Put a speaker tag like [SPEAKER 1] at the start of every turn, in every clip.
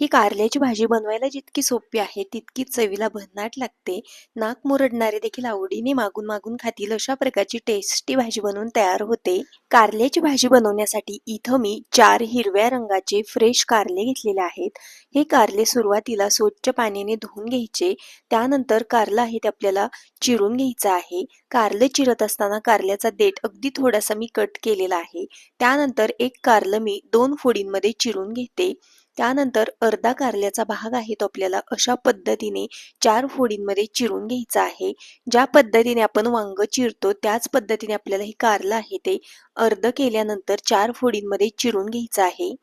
[SPEAKER 1] ही कारल्याची भाजी बनवायला जितकी सोपी आहे तितकी चवीला भन्नाट लागते. नाक मुरडणारे देखील आवडीने मागून मागून खातील अशा प्रकारची टेस्टी भाजी बनवून तयार होते. कारल्याची भाजी बनवण्यासाठी इथं मी चार हिरव्या रंगाचे फ्रेश कारले घेतलेले आहेत. हे कारले सुरुवातीला स्वच्छ पाण्याने धुवून घ्यायचे. त्यानंतर कारला आहे ते आपल्याला चिरून घ्यायचं आहे. कारले चिरत असताना कारल्याचा देठ अगदी थोडासा मी कट केलेला आहे. त्यानंतर एक कारलं मी दोन फोडींमध्ये चिरून घेते. त्यानंतर अर्धा कारल्याचा भाग आहे तो आपल्याला अशा पद्धतीने चार फोडींमध्ये चिरून घ्यायचा आहे. ज्या पद्धतीने आपण वांग चिरतो त्याच पद्धतीने आपल्याला हे कारलं आहे ते अर्ध केल्यानंतर चार फोडींमध्ये चिरून घ्यायचं आहे.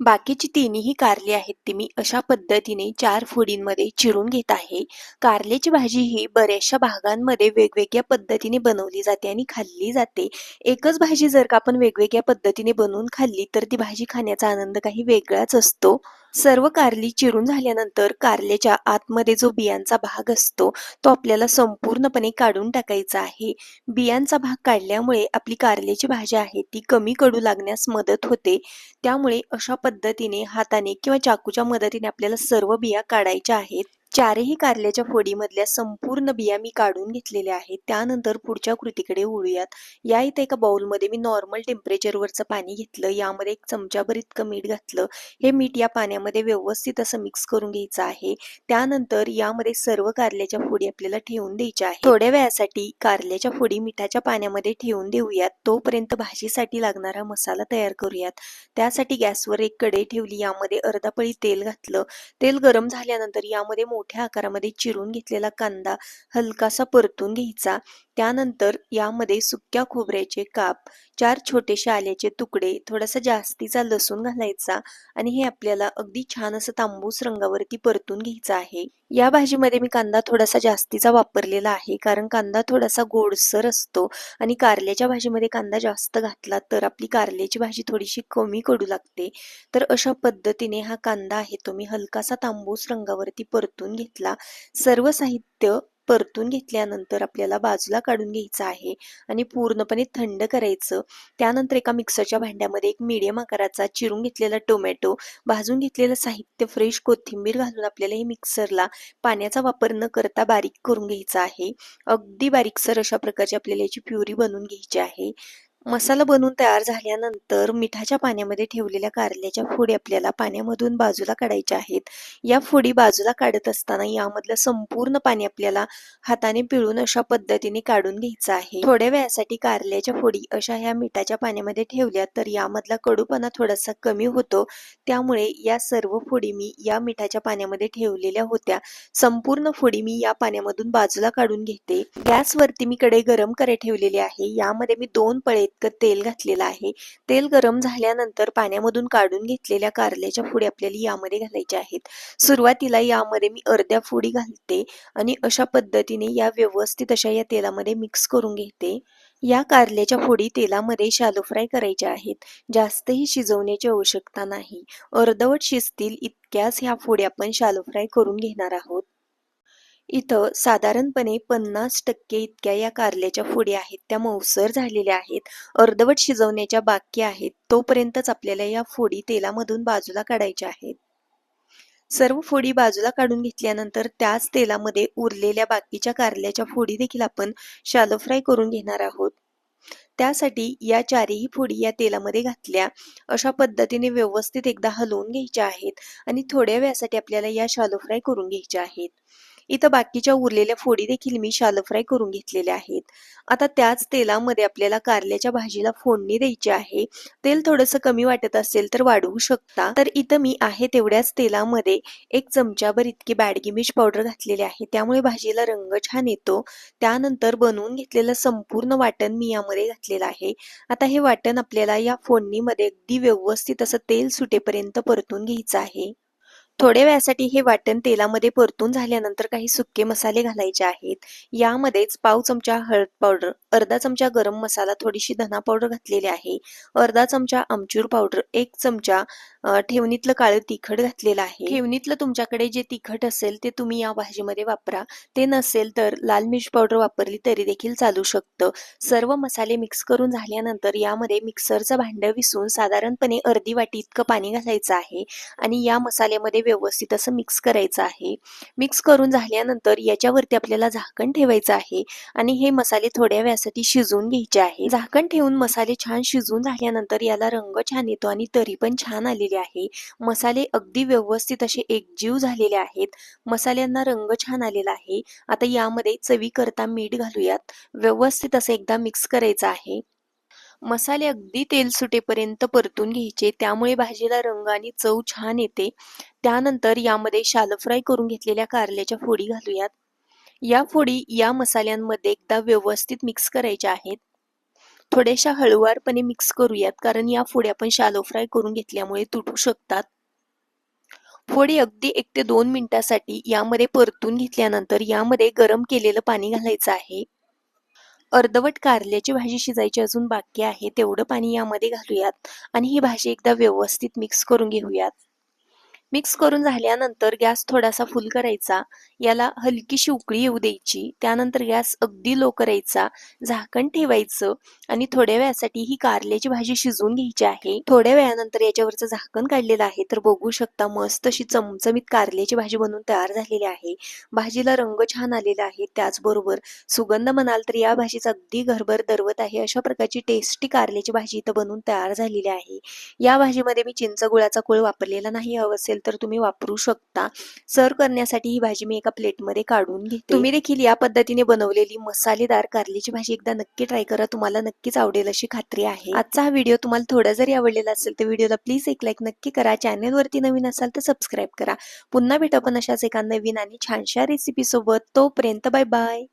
[SPEAKER 1] बाकीची तिन्ही कारली आहेत. ती मी अशा पद्धतीने चार फोडींमध्ये चिरून घेत आहे. कारल्याची भाजी ही बऱ्याचशा भागांमध्ये वेगवेगळ्या पद्धतीने बनवली जाते आणि खाल्ली जाते. एकच भाजी जर का आपण वेगवेगळ्या पद्धतीने बनवून खाल्ली तर ती भाजी खाण्याचा आनंद काही वेगळाच असतो. सर्व कारली चिरून झाल्यानंतर कारल्याच्या आतमध्ये जो बियांचा भाग असतो तो आपल्याला संपूर्णपणे काढून टाकायचा आहे. बियांचा भाग काढल्यामुळे आपली कारल्याची भाजी आहे ती कमी कडू लागण्यास मदत होते. त्यामुळे अशा पद्धतीने हाताने किंवा चाकूच्या मदतीने आपल्याला सर्व बिया काढायच्या आहेत. चारही कारल्याच्या फोडीमधल्या संपूर्ण बिया मी काढून घेतलेल्या आहेत. त्यानंतर पुढच्या कृतीकडे वळूयात. या इथे एका बाउलमध्ये मी नॉर्मल टेम्परेचरवरचं पाणी घेतलं. यामध्ये एक चमच्याभर इतकं मीठ घातलं. हे मीठ या पाण्यामध्ये व्यवस्थित असं मिक्स करून घ्यायचं आहे. त्यानंतर यामध्ये सर्व कारल्याच्या फोडी आपल्याला ठेवून द्यायच्या आहे थोड्या वेळासाठी कारल्याच्या फोडी मिठाच्या पाण्यामध्ये ठेवून देऊयात. तोपर्यंत भाजीसाठी लागणारा मसाला तयार करूयात. त्यासाठी गॅसवर एक कढई ठेवली. यामध्ये अर्धा पळी तेल घातलं. तेल गरम झाल्यानंतर यामध्ये मोठ्या आकारामध्ये चिरून घेतलेला कांदा हलकासा परतून घ्यायचा. त्यानंतर यामध्ये सुक्या खोबऱ्याचे काप चार छोटेसे आल्याचे तुकडे थोडासा जास्तीचा लसूण घालायचा आणि हे आपल्याला अगदी छान असं तांबूस रंगावरती परतून घ्यायचं आहे. या भाजीमध्ये मी कांदा थोडासा जास्तीचा वापरलेला आहे कारण कांदा थोडासा गोडसर असतो आणि कारल्याच्या भाजीमध्ये कांदा जास्त घातला तर आपली कारल्याची भाजी थोडीशी कमी कडू लागते. तर अशा पद्धतीने हा कांदा आहे तो मी हलकासा तांबूस रंगावरती परतून घेतला. सर्व साहित्य परतून घेतल्यानंतर आपल्याला बाजूला काढून घ्यायचं आहे आणि पूर्णपणे थंड करायचं. त्यानंतर एका मिक्सरच्या भांड्यामध्ये एक मीडियम आकाराचा चिरून घेतलेला टोमॅटो भाजून घेतलेलं साहित्य फ्रेश कोथिंबीर घालून आपल्याला हे मिक्सरला पाण्याचा वापर न करता बारीक करून घ्यायचा आहे. अगदी बारीकसर अशा प्रकारची आपल्याला याची प्युरी बनवून घ्यायची आहे. मसाला बनवून तयार झाल्यानंतर मिठाच्या पाण्यामध्ये ठेवलेल्या कारल्याच्या फोडी आपल्याला पाण्यामधून बाजूला काढायच्या आहेत. या फोडी बाजूला काढत असताना यामधलं संपूर्ण पाणी आपल्याला हाताने पिळून अशा पद्धतीने काढून घ्यायचं आहे. थोड्या वेळासाठी कारल्याच्या फोडी अशा ह्या मिठाच्या पाण्यामध्ये ठेवल्या तर यामधला कडूपणा थोडासा कमी होतो. त्यामुळे या सर्व फोडी मी या मिठाच्या पाण्यामध्ये ठेवलेल्या होत्या. संपूर्ण फोडी मी या पाण्यामधून बाजूला काढून घेते. गॅसवरती मी कडे गरम करे ठेवलेली आहे. यामध्ये मी दोन पळे इतकं तेल घातलेलं आहे. तेल गरम झाल्यानंतर पाण्यामधून काढून घेतलेल्या कारल्याच्या फोडी आपल्याला यामध्ये घालायच्या आहेत. सुरुवातीला यामध्ये मी अर्ध्या फोडी घालते आणि अशा पद्धतीने या व्यवस्थित अशा या तेलामध्ये मिक्स करून घेते. या कारल्याच्या फोडी तेलामध्ये शालो फ्राय करायच्या आहेत. जास्तही शिजवण्याची आवश्यकता नाही. अर्धवट शिजतील इतक्याच ह्या फोडी आपण शालो फ्राय करून घेणार आहोत. इथं साधारणपणे पन्नास टक्के इतक्या या कारल्याच्या फोडी आहेत. त्या मऊसर झालेल्या आहेत. अर्धवट शिजवण्याच्या बाकी आहेत. तोपर्यंतच आपल्याला या फोडी तेलामधून बाजूला काढायच्या आहेत. सर्व फोडी बाजूला काढून घेतल्यानंतर त्याच तेलामध्ये उरलेल्या बाकीच्या कारल्याच्या फोडी देखील आपण शालो फ्राय करून घेणार आहोत. त्यासाठी या चारही फोडी या तेलामध्ये घातल्या. अशा पद्धतीने व्यवस्थित एकदा हलवून घ्यायच्या आहेत आणि थोड्या वेळासाठी आपल्याला या शालो फ्राय करून घ्यायच्या आहेत. इथं बाकीच्या उरलेल्या फोडी देखील मी शालो फ्राय करून घेतलेल्या आहेत. आता त्याच तेलामध्ये आपल्याला कारल्याच्या भाजीला फोडणी द्यायची आहे. तेल थोडंसं कमी वाटत असेल तर वाढवू शकता. तर इथं मी आहे तेवढ्याच तेलामध्ये एक चमचाभर इतकी बॅडगी मिर्च पावडर घातलेली आहे. त्यामुळे भाजीला रंग छान येतो. त्यानंतर बनवून घेतलेलं संपूर्ण वाटण मी यामध्ये घातलेलं आहे. आता हे वाटण आपल्याला या फोडणीमध्ये अगदी व्यवस्थित असं तेल सुटेपर्यंत परतून घ्यायचं आहे. थोड्या वेळासाठी हे वाटण तेलामध्ये परतून झाल्यानंतर काही सुके मसाले घालायचे आहेत. यामध्येच पाव चमचा हळद पावडर अर्धा चमचा गरम मसाला थोडीशी धना पावडर घातलेली आहे. अर्धा चमचा आमचूर पावडर एक चमचा ठेवणीतलं काळं तिखट घातलेलं आहे. ठेवणीतलं तुमच्याकडे जे तिखट असेल ते तुम्ही या भाजीमध्ये वापरा. ते नसेल तर लाल मिर्च पावडर वापरली तरी देखील चालू शकतं. सर्व मसाले मिक्स करून झाल्यानंतर यामध्ये मिक्सरचं भांडं विसून साधारणपणे अर्धी वाटी इतकं पाणी घालायचं आहे आणि या मसाल्यामध्ये व्यवस्थित असं मिक्स करायचं आहे. मिक्स करून झाल्यानंतर याच्यावरती आपल्याला झाकण ठेवायचं आहे आणि हे मसाले थोड्या वेळासाठी शिजवून घ्यायचे आहे. झाकण ठेवून मसाले छान शिजून झाल्यानंतर याला रंग छान येतो आणि तरी पण छान आलेले आहे. मसाले अगदी व्यवस्थित असे एकजीव झालेले आहेत. मसाल्यांना रंग छान आलेला आहे. आता यामध्ये चवी करता मीठ घालूयात. व्यवस्थित असं एकदा मिक्स करायचं आहे. मसाले अगदी तेल सुटेपर्यंत परतून घ्यायचे. त्यामुळे भाजीला रंग आणि चव छान येते. त्यानंतर यामध्ये शाल फ्राय करून घेतलेल्या कारल्याच्या फोडी घालूयात. या फोडी या मसाल्यांमध्ये एकदा व्यवस्थित मिक्स करायच्या आहेत. थोड्याशा हळुवारपणे मिक्स करूयात कारण या फोडी आपण शालो फ्राय करून घेतल्यामुळे तुटू शकतात. फोडी अगदी एक ते दोन मिनिटासाठी यामध्ये परतून घेतल्यानंतर यामध्ये गरम केलेलं पाणी घालायचं आहे. अर्धवट कारल्याची भाजी शिजायची अजून बाकी आहे तेवढं पाणी यामध्ये घालूयात आणि ही भाजी एकदा व्यवस्थित मिक्स करून घेऊयात. मिक्स करून झाल्यानंतर गॅस थोडासा फुल करायचा. याला हलकीशी उकळी येऊ द्यायची. त्यानंतर गॅस अगदी लो करायचा. झाकण ठेवायचं आणि थोड्या वेळासाठी ही कारल्याची भाजी शिजवून घ्यायची आहे. थोड्या वेळानंतर याच्यावरचं झाकण काढलेलं आहे. तर बघू शकता मस्त अशी चमचमीत कारल्याची भाजी बनवून तयार झालेली आहे. भाजीला रंग छान आलेला आहे. त्याचबरोबर सुगंध म्हणाल तर या भाजीचा अगदी घरभर दरवत आहे. अशा प्रकारची टेस्टी कारल्याची भाजी इथं बनवून तयार झालेली आहे. या भाजीमध्ये मी चिंच गुळाचा कोळ वापरलेला नाही. हवं असेल तर तुम्ही वापरू शकता. सर्व करण्यासाठी ही भाजी मी एका प्लेटमध्ये काढून घेते. तुम्ही देखील या पद्धतीने बनवलेली मसालेदार कारलीची भाजी एकदा नक्की ट्राय करा. तुम्हाला नक्कीच आवडेल अशी खात्री आहे. आजचा हा व्हिडिओ तुम्हाला थोडा जरी आवडलेला असेल तर व्हिडिओला प्लीज एक लाईक नक्की करा. चॅनेलवरती नवीन असाल तर सबस्क्राईब करा. पुन्हा भेटू आपण अशाच एका नवीन आणि छानशा रेसिपी सोबत. तोपर्यंत बाय बाय.